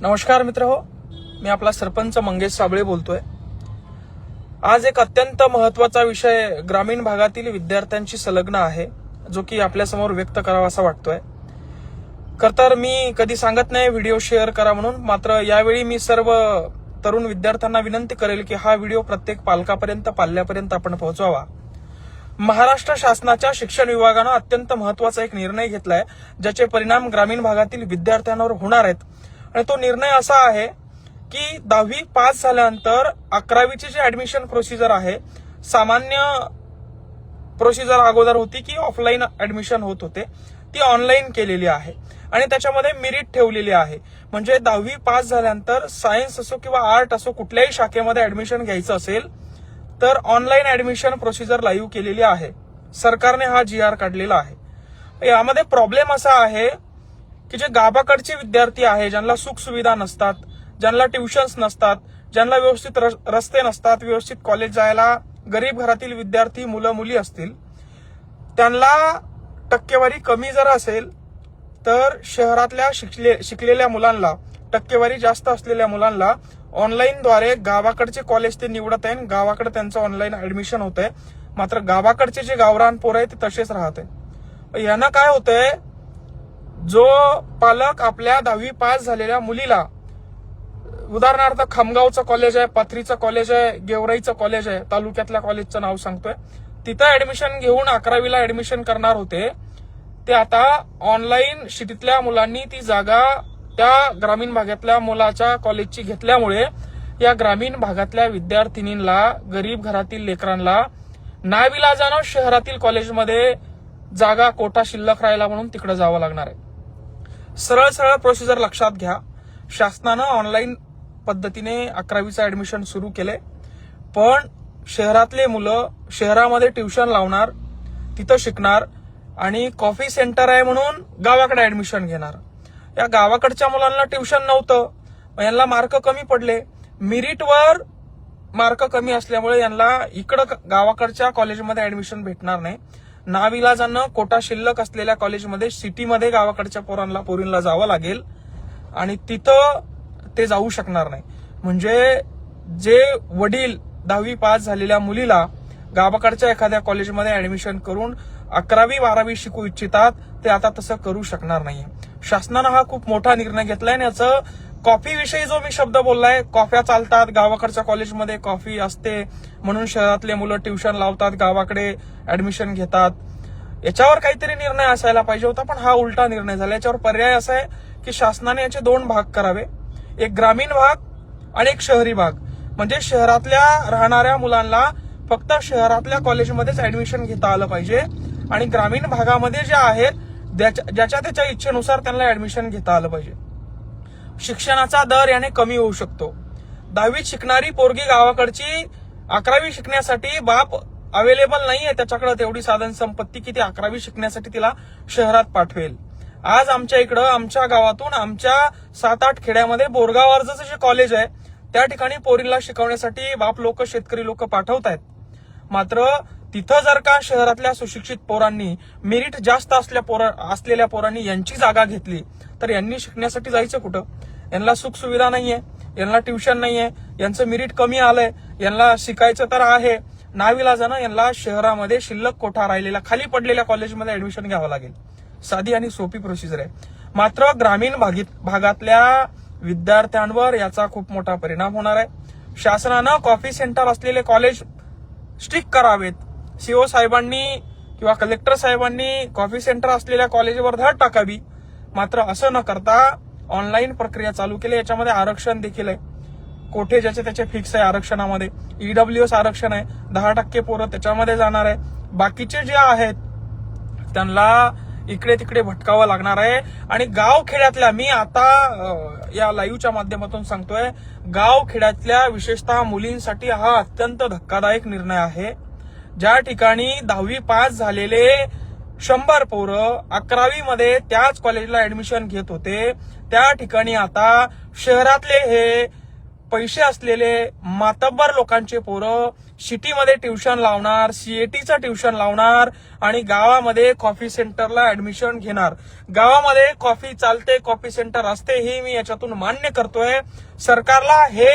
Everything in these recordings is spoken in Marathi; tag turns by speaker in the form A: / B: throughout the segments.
A: नमस्कार मित्र हो मी आपला सरपंच मंगेश साबळे बोलतोय. आज एक अत्यंत महत्त्वाचा विषय ग्रामीण भागातील विद्यार्थ्यांशी संलग्न आहे जो की आपल्यासमोर व्यक्त करावा असा वाटतोय. खर तर मी कधी सांगत नाही व्हिडिओ शेअर करा म्हणून मात्र यावेळी मी सर्व तरुण विद्यार्थ्यांना विनंती करेल की हा व्हिडिओ प्रत्येक पालकापर्यंत पाल्यापर्यंत आपण पोहोचवावा. महाराष्ट्र शासनाच्या शिक्षण विभागानं अत्यंत महत्त्वाचा एक निर्णय घेतलाय ज्याचे परिणाम ग्रामीण भागातील विद्यार्थ्यांवर होणार आहेत. आणि तो निर्णय असा आहे की दहावी पास झाल्यानंतर अकरावीची जी ऍडमिशन प्रोसिजर आहे सामान्य प्रोसिजर अगोदर होती की ऑफलाईन ऍडमिशन होत होते. ती ऑनलाईन केलेली आहे आणि त्याच्यामध्ये मिरिट ठेवलेली आहे. म्हणजे दहावी पास झाल्यानंतर सायन्स असो किंवा आर्ट असो कुठल्याही शाखेमध्ये ऍडमिशन घ्यायचं असेल तर ऑनलाईन ऍडमिशन प्रोसिजर लाईव्ह केलेली आहे. सरकारने हा जी आर काढलेला आहे. यामध्ये प्रॉब्लेम असा आहे की जे गावाकडचे विद्यार्थी आहे ज्यांना सुखसुविधा नसतात ज्यांना ट्युशन्स नसतात ज्यांना व्यवस्थित रस्ते नसतात व्यवस्थित कॉलेज जायला गरीब घरातील विद्यार्थी मुलं मुली असतील त्यांना टक्केवारी कमी जर असेल तर शहरातल्या शिकले शिकलेल्या मुलांना टक्केवारी जास्त असलेल्या मुलांना ऑनलाईनद्वारे गावाकडचे कॉलेज ते निवडत आहे आणि गावाकडे त्यांचं ऑनलाईन ऍडमिशन होत आहे मात्र गावाकडचे जे गावरान पोरं आहे ते तसेच राहत आहे. यानं काय होतंय जो पालक आपल्या दहावी पास झालेल्या मुलीला उदाहरणार्थ खामगावचं कॉलेज आहे पाथरीचं कॉलेज आहे गेवराईचं कॉलेज आहे तालुक्यातल्या कॉलेजचं नाव सांगतोय तिथं ऍडमिशन घेऊन अकरावीला ऍडमिशन करणार होते. ते आता ऑनलाईन शिटीतल्या मुलांनी ती जागा त्या ग्रामीण भागातल्या मुलाच्या कॉलेजची घेतल्यामुळे या ग्रामीण भागातल्या विद्यार्थिनींना गरीब घरातील लेकरांना नाविलाजानं शहरातील कॉलेजमध्ये जागा कोटा शिल्लक राहिला म्हणून तिकडे जावं लागणार आहे. सरळ सरळ प्रोसिजर लक्षात घ्या. शासनानं ऑनलाईन पद्धतीने अकरावीचं ऍडमिशन सुरू केलंय. पण शहरातले मुलं शहरामध्ये ट्युशन लावणार तिथं शिकणार आणि कॉफी सेंटर आहे म्हणून गावाकडे ऍडमिशन घेणार. या गावाकडच्या मुलांना ट्युशन नव्हतं. यांना मार्क कमी पडले. मिरिटवर मार्क कमी असल्यामुळे यांना इकडं गावाकडच्या कॉलेजमध्ये ऍडमिशन भेटणार नाही. नाविलाजानं कोटा शिल्लक असलेल्या कॉलेजमध्ये सिटीमध्ये गावाकडच्या पोरांना पोरींना जावं लागेल. आणि तिथं ते जाऊ शकणार नाही. म्हणजे जे वडील दहावी पास झालेल्या मुलीला गावाकडच्या एखाद्या कॉलेजमध्ये ऍडमिशन करून अकरावी बारावी शिकू इच्छितात ते आता तसं करू शकणार नाही शासनानं हा खूप मोठा निर्णय घेतलाय आणि याचं कॉफी विषयी जो मी शब्द बोललाय कॉफ्या चालतात गावाकडच्या कॉलेजमध्ये कॉफी असते म्हणून शहरातले मुलं ट्युशन लावतात गावाकडे ऍडमिशन घेतात. याच्यावर काहीतरी निर्णय असायला पाहिजे होता पण हा उलटा निर्णय झाला. याच्यावर पर्याय असा आहे की शासनाने याचे दोन भाग करावे. एक ग्रामीण भाग आणि एक शहरी भाग. म्हणजे शहरातल्या राहणाऱ्या मुलांना फक्त शहरातल्या कॉलेजमध्येच ऍडमिशन घेता आलं पाहिजे आणि ग्रामीण भागामध्ये जे आहेत ज्याच्या ज्याच्या त्याच्या इच्छेनुसार त्यांना ऍडमिशन घेता आलं पाहिजे. शिक्षणाचा दर याने कमी होऊ शकतो. दहावीत शिकणारी पोरगी गावाकडची अकरावी शिकण्यासाठी बाप अवेलेबल नाहीये त्याच्याकडे तेवढी साधन संपत्ती की ती अकरावी शिकण्यासाठी तिला शहरात पाठवेल. आज आमच्या इकडं आमच्या गावातून आमच्या सात आठ खेड्यामध्ये बोरगाव अर्जचं जे कॉलेज आहे त्या ठिकाणी पोरीला शिकवण्यासाठी बाप लोक शेतकरी लोक पाठवत आहेत मात्र तिथं जर का शहरातल्या सुशिक्षित पोरांनी मेरिट जास्त असल्या पोरा असलेल्या पोरांनी यांची जागा घेतली तर यांनी शिकण्यासाठी जायचं कुठं? यांना सुखसुविधा नाहीये यांना ट्युशन नाहीये यांचं मेरिट कमी आलंय यांना शिकायचं तर आहे. नाविलाजानं यांना शहरामध्ये शिल्लक कोठा राहिलेला खाली पडलेल्या कॉलेजमध्ये ऍडमिशन घ्यावं लागेल. साधी आणि सोपी प्रोसिजर आहे. मात्र ग्रामीण भागीत भागातल्या विद्यार्थ्यांवर याचा खूप मोठा परिणाम होणार आहे. शासनानं कॉफी सेंटर असलेले कॉलेज स्ट्रिक करावेत. सीओ साहेबांनी किंवा कलेक्टर साहेबांनी कॉफी सेंटर असलेल्या कॉलेजवर धड टाकावी. मात्र असं न करता ऑनलाईन प्रक्रिया चालू केली. याच्यामध्ये आरक्षण देखील आहे. कोठे ज्याचे त्याचे फिक्स आहे आरक्षणामध्ये. ईडब्ल्यूएस आरक्षण आहे. दहा टक्के पोरं त्याच्यामध्ये जाणार आहे. बाकीचे जे आहेत त्यांना इकडे तिकडे भटकावं लागणार आहे. आणि गाव खेड्यातल्या मी आता या लाईव्हच्या माध्यमातून सांगतोय गाव खेड्यातल्या विशेषतः मुलींसाठी हा अत्यंत धक्कादायक निर्णय आहे. ज्या ठिकाणी दहावी पास झालेले शंभर पोरं अकरावी मध्ये त्याच कॉलेजला ऍडमिशन घेत होते. त्या ठिकाणी आता शहरातले हे पैसे असलेले मातब्बर लोकांचे पोरं सिटीमध्ये ट्युशन लावणार सीएटीचं ट्युशन लावणार आणि गावामध्ये कॉफी सेंटरला ऍडमिशन घेणार. गावामध्ये कॉफी चालते कॉफी सेंटर असते हे मी याच्यातून मान्य करतोय. सरकारला हे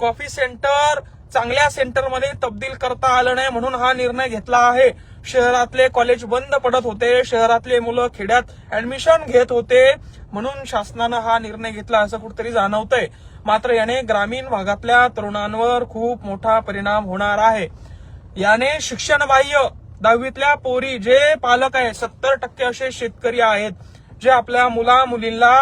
A: कॉफी सेंटर चांगल्या सेंटरमध्ये तब्दील करता आलं नाही म्हणून हा निर्णय घेतला आहे. शहरातले कॉलेज बंद पडत होते. शहरातले मुलं खेड्यात ऍडमिशन घेत होते. म्हणून शासनानं हा निर्णय घेतला असं कुठेतरी जाणवतंय. मात्र याने ग्रामीण भागातल्या तरुणांवर खूप मोठा परिणाम होणार आहे. याने शिक्षण बाह्य दहावीतल्या पोरी जे पालक आहे सत्तर टक्के असे शेतकरी आहेत जे आपल्या मुला मुलींना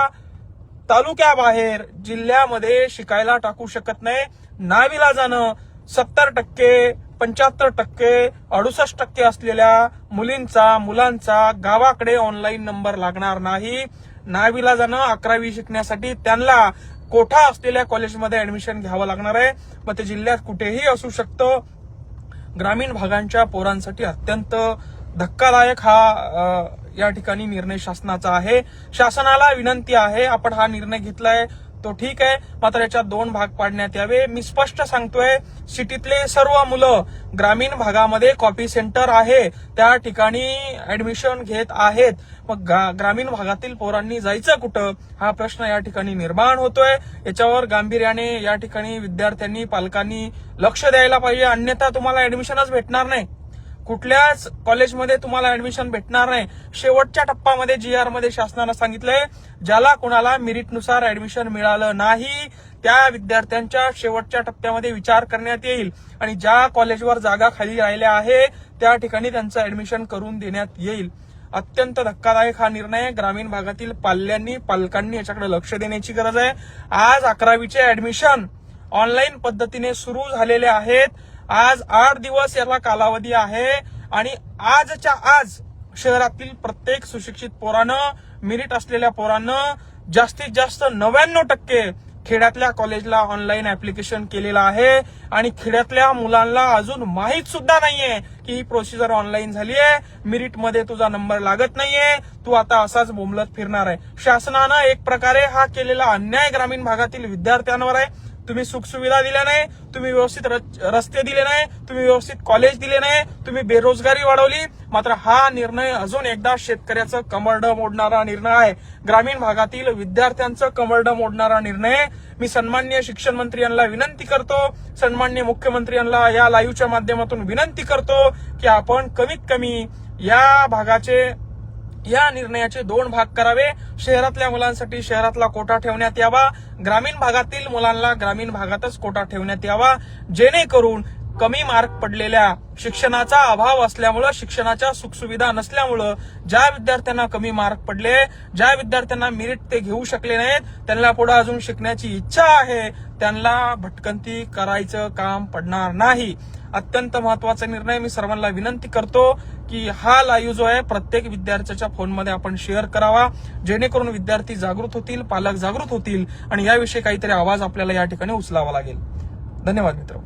A: तालुक्याबाहेर जिल्ह्यामध्ये शिकायला टाकू शकत नाही. नावीला जाणं सत्तर टक्के पंच्याहत्तर टक्के अडुसष्ट टक्के असलेल्या मुलींचा मुलांचा गावाकडे ऑनलाईन नंबर लागणार नाही. नावीला जाणं अकरावी शिकण्यासाठी त्यांना कोठा असलेल्या कॉलेजमध्ये ऍडमिशन घ्यावं लागणार आहे? मग ते जिल्ह्यात कुठेही असू शकतं. ग्रामीण भागांच्या पोरांसाठी अत्यंत धक्कादायक हा या ठिकाणी निर्णय शासनाचा आहे. शासनाला विनंती आहे आपण हा निर्णय घेतलाय. तो ठीक आहे. मात्र याच्यात दोन भाग पाडण्यात यावे. मी स्पष्ट सांगतोय सिटीतले सर्व मुलं ग्रामीण भागामध्ये कॉपी सेंटर आहे. त्या ठिकाणी ऍडमिशन घेत आहेत. मग गा- ग्रामीण भागातील पोरांनी जायचं कुठं? हा प्रश्न या ठिकाणी निर्माण होतोय. याच्यावर गांभीर्याने या ठिकाणी विद्यार्थ्यांनी पालकांनी लक्ष द्यायला पाहिजे. अन्यथा तुम्हाला ऍडमिशनच भेटणार नाही. कुठल्याच कॉलेजमध्ये तुम्हाला ऍडमिशन भेटणार नाही. शेवटच्या टप्प्यामध्ये जी आरमध्ये शासनानं सांगितलंय ज्याला कोणाला मेरिटनुसार ऍडमिशन मिळालं नाही त्या विद्यार्थ्यांच्या शेवटच्या टप्प्यामध्ये विचार करण्यात येईल. आणि ज्या कॉलेजवर जागा खाली राहिल्या आहे त्या ठिकाणी त्यांचं ऍडमिशन करून देण्यात येईल. अत्यंत धक्कादायक हा निर्णय ग्रामीण भागातील पाल्यांनी पालकांनी याच्याकडे लक्ष देण्याची गरज आहे. आज अकरावीचे ऍडमिशन ऑनलाईन पद्धतीने सुरू झालेले आहेत. आज आठ दिवस याला कालावधी आहे आणि आजच्या आज शहरातील प्रत्येक सुशिक्षित पोरानं मेरिट असलेल्या पोरानं जास्तीत जास्त नव्याण्णव टक्के खेड्यातल्या कॉलेजला ऑनलाईन ऍप्लिकेशन केलेलं आहे आणि खेड्यातल्या मुलांना अजून माहीत सुद्धा नाहीये की ही प्रोसिजर ऑनलाईन झाली आहे मध्ये तुझा नंबर लागत नाहीये तू आता असाच बोंबलत फिरणार आहे. शासनानं एक प्रकारे हा केलेला अन्याय ग्रामीण भागातील विद्यार्थ्यांवर आहे. तुम्ही सुखसुविधा दिल्या नाही तुम्ही व्यवस्थित रच- रस्ते दिले नाही तुम्ही व्यवस्थित कॉलेज दिले नाही तुम्ही बेरोजगारी वाढवली मात्र हा निर्णय अजून एकदा शेतकऱ्याचं कमरड मोडणारा निर्णय आहे. ग्रामीण भागातील विद्यार्थ्यांचं कमरड मोडणारा निर्णय. मी सन्मान्य शिक्षण मंत्री यांना विनंती करतो सन्मान्य मुख्यमंत्री यांना या लाईव्हच्या माध्यमातून विनंती करतो की आपण कमीत कमी या भागाचे या निर्णयाचे दोन भाग करावे. शहरातल्या मुलांसाठी शहरातला कोटा ठेवण्यात यावा. ग्रामीण भागातील मुलांना ग्रामीण भागातच कोटा ठेवण्यात यावा. जेणेकरून कमी मार्क पडलेल्या शिक्षणाचा अभाव असल्यामुळं शिक्षणाच्या सुखसुविधा नसल्यामुळं ज्या विद्यार्थ्यांना कमी मार्क पडले ज्या विद्यार्थ्यांना मेरिट ते घेऊ शकले नाहीत त्यांना पुढे अजून शिकण्याची इच्छा आहे त्यांना भटकंती करायचं काम पडणार नाही. अत्यंत महत्त्वाचा निर्णय मी सर्वांना विनंती करतो की हा लाईव्ह जो आहे प्रत्येक विद्यार्थ्याच्या फोनमध्ये आपण शेअर करावा. जेणेकरून विद्यार्थी जागृत होतील पालक जागृत होतील आणि याविषयी काहीतरी आवाज आपल्याला या ठिकाणी उचलावा लागेल. धन्यवाद मित्र